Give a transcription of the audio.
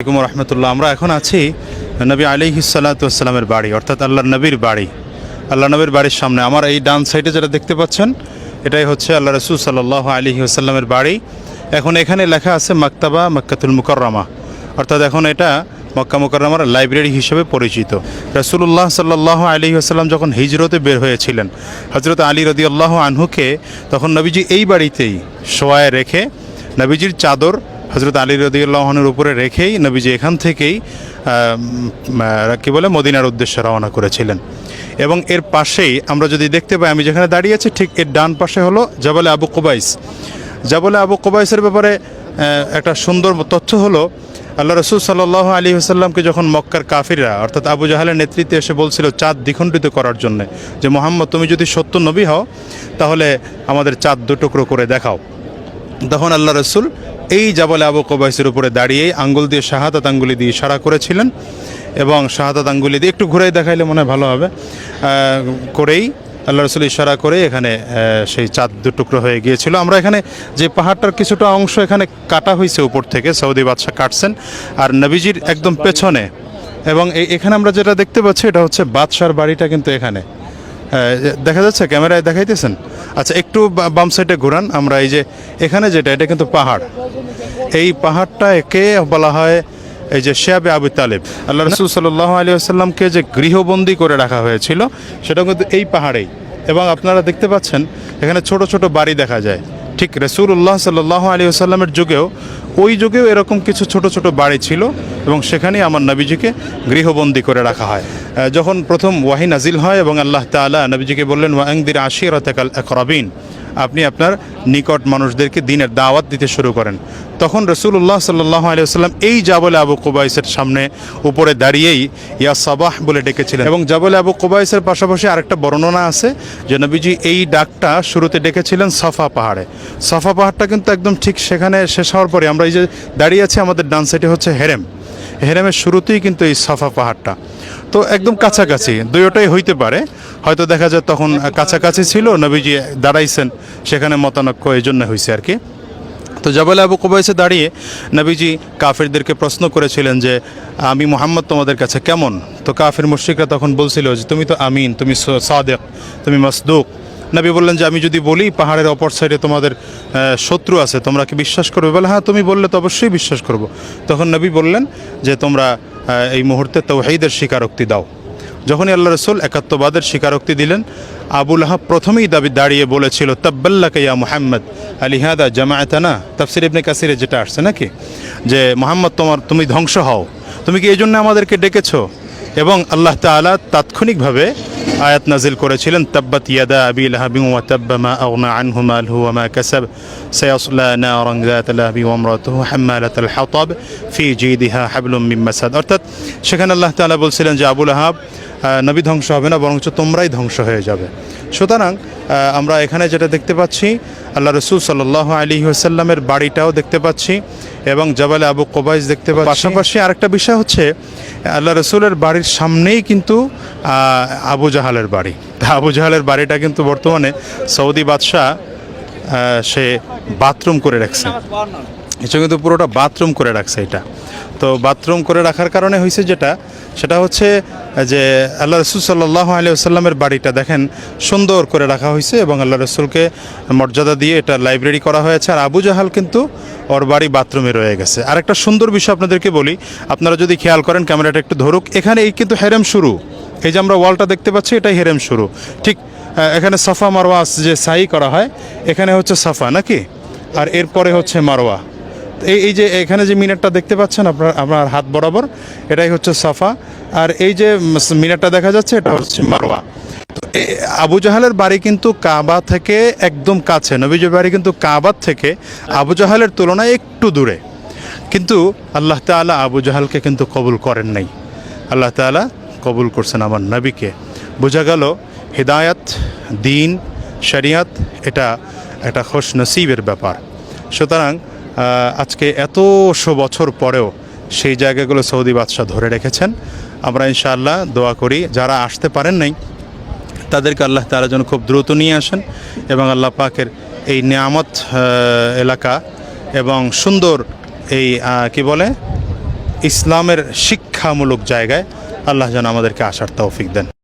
আলাইকুম রহমতুল্লাহ। আমরা এখন আছি নবী আলী সাল্লাতামের বাড়ি, অর্থাৎ আল্লাহ নবীর বাড়ি। আল্লাহ নবীর বাড়ির সামনে আমার এই ডান সাইডে যেটা দেখতে পাচ্ছেন, এটাই হচ্ছে আল্লাহ রসুল সাল্লাহ আলী আসাল্লামের বাড়ি। এখন এখানে লেখা আছে মাক্তাবা মাক্কাতুল মুকররমা। অর্থাৎ এখন এটা মক্কা মুকররমার লাইব্রেরি হিসেবে পরিচিত। রসুল্লাহ সাল্লাহ আলী আসাল্লাম যখন হিজরতে বের হয়েছিলেন হজরত আলী রদি আল্লাহ আনহুকে তখন নবীজি এই বাড়িতেই শোয়ায় রেখে নবীজির চাদর হজরত আলী রদিউল্লাহনের উপরে রেখেই নবীজি এখান থেকেই কি বলে, মদিনার উদ্দেশ্যে রওনা করেছিলেন। এবং এর পাশেই আমরা যদি দেখতে পাই, আমি যেখানে দাঁড়িয়ে আছি, ঠিক এর ডান পাশে হলো জাবালে আবু কোবাইস। জাবালে আবু কোবাইসের ব্যাপারে একটা সুন্দর তথ্য হলো, আল্লাহ রসুল সাল্লাহ আলী আসাল্লামকে যখন মক্কার কাফিররা, অর্থাৎ আবু জাহালের নেতৃত্বে এসে বলছিল চাঁদ দ্বিখণ্ডিত করার জন্য যে, মোহাম্মদ, তুমি যদি সত্য নবী হও, তাহলে আমাদের চাঁদ দুটুকরো করে দেখাও। তখন আল্লাহ রসুল এই জাবলে আবু কবাইসের উপরে দাঁড়িয়ে আঙ্গুল দিয়ে শাহাদাত আঙ্গুলি দিয়ে ইশারা করেছিলেন এবং শাহাদাত আঙ্গুলি দিয়ে একটু ঘুরে দেখাইলে মনে হয় ভালো হবে। করেই আল্লাহ রসুল ইশারা করে এখানে সেই চাঁদ দুটুকরো হয়ে গিয়েছিল। আমরা এখানে যে পাহাড়টার কিছুটা অংশ এখানে কাটা হয়েছে উপর থেকে, সৌদি বাদশাহ কাটছেন, আর নবীজির একদম পেছনে। এবং এখানে আমরা যেটা দেখতে পাচ্ছি, এটা হচ্ছে বাদশার বাড়িটা কিন্তু এখানে। দেখা যাচ্ছে ক্যামেরায় দেখাইতেছেন? আচ্ছা একটু বাম সাইডে ঘুরান। আমরা এই যে এখানে যেটা, এটা কিন্তু পাহাড়। এই পাহাড়টা একে বলা হয় এই যে শেয়াবে আবু তালেব। আল্লাহ রসুল সাল্লাহ আলী আসাল্লামকে যে গৃহবন্দী করে রাখা হয়েছিল সেটা কিন্তু এই পাহাড়েই। এবং আপনারা দেখতে পাচ্ছেন, এখানে ছোট ছোট বাড়ি দেখা যায়। ঠিক রসুল্লাহ সাল্লাহ আলী আসাল্লামের যুগেও, ওই যুগেও এরকম কিছু ছোট ছোট বাড়ি ছিল। এবং সেখানেই আমার নবীজিকে গৃহবন্দী করে রাখা হয়। যখন প্রথম ওয়াহি নাজিল হয় এবং আল্লাহ তাআলা নবীজিকে বললেন, ওয়াংদির আশিরতাকাল একরাবিন আপনি আপনার নিকট মানুষদেরকে দিনের দাওয়াত দিতে শুরু করেন। তখন রসুল্লাহ সাল্লাহ আলিয়াল্লাম এই জাবলে আবু কুবাইসের সামনে উপরে দাঁড়িয়েই ইয়া সাবাহ বলে ডেকেছিলেন। এবং জাবলে আবু কুবাইসের পাশাপাশি আরেকটা বর্ণনা আছে যে নবীজি এই ডাকটা শুরুতে ডেকেছিলেন সফা পাহাড়ে। সফা পাহাড়টা কিন্তু একদম ঠিক সেখানে শেষ হওয়ার পরে আমরা এই যে দাঁড়িয়ে আছি, আমাদের ডান সাইডে হচ্ছে হেরেম। হেরেমের শুরুতেই কিন্তু এই সাফা পাহাড়টা। তো একদম কাছাকাছি, দুইটাই হইতে পারে। হয়তো দেখা যায় তখন কাছাকাছি ছিল, নবীজি দাঁড়াইছেন সেখানে মতানক্য এই জন্য হয়েছে আর কি। তো জবাল আবু কুবাইসে দাঁড়িয়ে নবীজি কাফিরদেরকে প্রশ্ন করেছিলেন যে, আমি মোহাম্মদ তোমাদের কাছে কেমন? তো কাফির মুশ্রিকরা তখন বলছিল যে, তুমি তো আমিন, তুমি সাদেক, তুমি মসদুক। নবী বললেন যে, আমি যদি বলি, পাহাড়ের অপর সাইডে তোমাদের শত্রু আছে, তোমরা কি বিশ্বাস করবে? বলে হ্যাঁ তুমি বললে তো অবশ্যই বিশ্বাস করব। তখন নবী বললেন যে, তোমরা এই মুহূর্তে তৌহিদের স্বীকারোক্তি দাও। যখনই আল্লাহ রসুল একাত্মবাদের স্বীকারোক্তি দিলেন আবুল আহাব প্রথমেই দাবি দাঁড়িয়ে বলেছিল, তাব্বাল্লাকে ইয়া মুহাম্মদ আলিহাদা জামায়াতানা তাফসির ইবনে কাসিরে যেটা আসছে নাকি? যে, মোহাম্মদ, তোমার, তুমি ধ্বংস হও। তুমি কি এই জন্য আমাদেরকে ডেকেছো? এবং আল্লাহ তালা তাৎক্ষণিকভাবে আয়াত নাজিল করেছিলেন, তাব্বাত ইয়াদা আবি লাহাবি ওয়া তাব্বা মা আগনা আনহু মালহু ওয়া মা কাসাব। সায়াসলা নারান যাত লাহাবি ওয়া ইমরাতুহু হাম্মালাতাল হাতাব ফি জিদিহা হাবলুম মিন মাসাদ। অর্থাৎ সেখানে আল্লাহ তাআলা বলছিলেন যে, আবু লাহাব নবী ধ্বংস হবে না, বরঞ্চ তোমরাই ধ্বংস হয়ে যাবে। সুতরাং আমরা এখানে যেটা দেখতে পাচ্ছি, আল্লাহ রসুল সাল্লাহ আলী আসাল্লামের বাড়িটাও দেখতে পাচ্ছি এবং জবালে আবু কোবাইজ দেখতে পাচ্ছি। পাশাপাশি আরেকটা বিষয় হচ্ছে, আল্লাহ রসুলের বাড়ির সামনেই কিন্তু আবু জাহালের বাড়ি। আবু জাহালের বাড়িটা কিন্তু বর্তমানে সৌদি বাদশাহ সে বাথরুম করে রাখছে। এটা কিন্তু পুরোটা বাথরুম করে রাখছে এটা। তো বাথরুম করে রাখার কারণে হয়েছে যেটা, সেটা হচ্ছে যে আল্লাহ রসুল সাল্লাহ আলী আসাল্লামের বাড়িটা দেখেন, সুন্দর করে রাখা হয়েছে এবং আল্লাহ রসুলকে মর্যাদা দিয়ে এটা লাইব্রেরি করা হয়েছে। আর আবু জাহাল কিন্তু ওর বাড়ি বাথরুমে রয়ে গেছে। আর একটা সুন্দর বিষয় আপনাদেরকে বলি, আপনারা যদি খেয়াল করেন, ক্যামেরাটা একটু ধরুক, এখানে এই কিন্তু হেরেম শুরু। এই যে আমরা ওয়ালটা দেখতে পাচ্ছি, এটাই হেরেম শুরু। ঠিক এখানে সাফা মারওয়া যে সাই করা হয়, এখানে হচ্ছে সাফা, নাকি? আর এরপরে হচ্ছে মারওয়া। এই যে এখানে যে মিনারটা দেখতে পাচ্ছেন আপনার আপনার হাত বরাবর, এটাই হচ্ছে সাফা। আর এই যে মিনারটা দেখা যাচ্ছে, এটা হচ্ছে মারোয়া তো আবু জাহালের বাড়ি কিন্তু কাবা থেকে একদম কাছে, নবীজের বাড়ি কিন্তু কাবার থেকে আবু জাহালের তুলনায় একটু দূরে। কিন্তু আল্লাহ তাআলা আবু জাহালকে কিন্তু কবুল করেন নাই। আল্লাহ তাআলা কবুল করছেন আমার নবীকে। বোঝা গেল হিদায়াত, দিন, শরিয়াত, এটা একটা খোশ নসিবের ব্যাপার। সুতরাং আজকে এতশো বছর পরেও সেই জায়গাগুলো সৌদি বাদশাহ ধরে রেখেছেন। আমরা ইনশাআল্লাহ দোয়া করি, যারা আসতে পারেন নাই, তাদেরকে আল্লাহ তাআলা যেন খুব দ্রুত নিয়ে আসেন এবং আল্লাহ পাকের এই নিয়ামত এলাকা এবং সুন্দর এই কি বলে, ইসলামের শিক্ষামূলক জায়গায় আল্লাহ যেন আমাদেরকে আসার তৌফিক দেন।